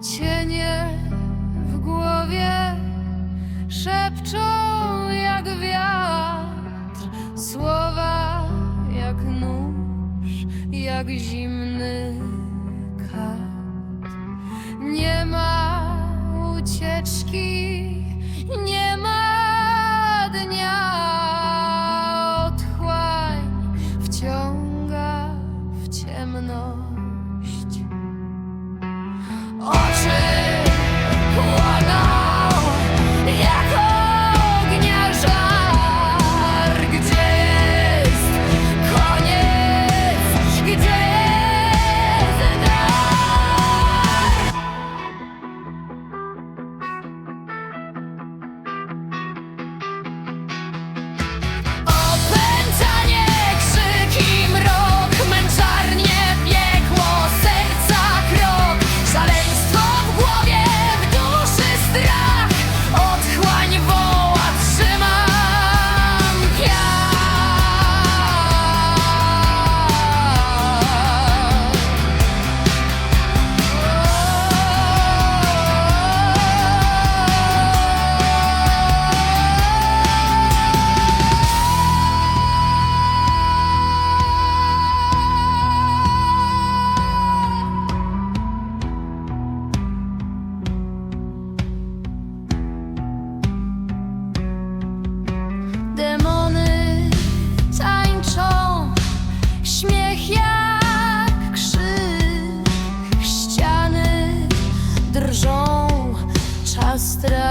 mnie w głowie szepczą jak wiatr, słowa jak nóż, jak zimny kat. Nie ma ucieczki, nie ma dnia. Otchłań wciąga w ciemność.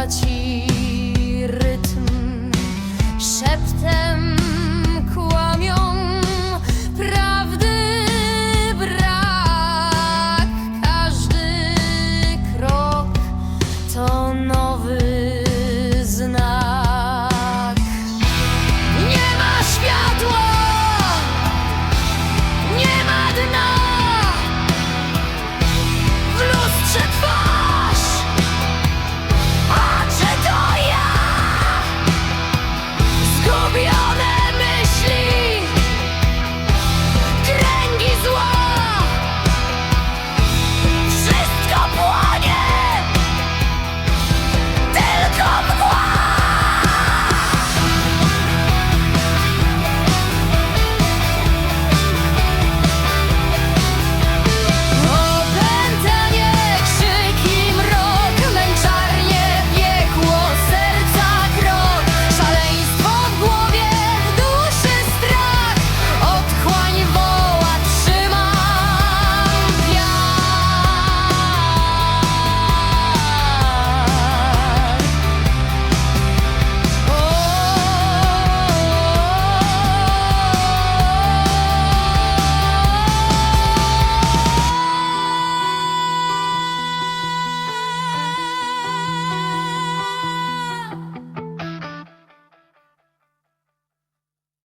Traci rytm, szeptem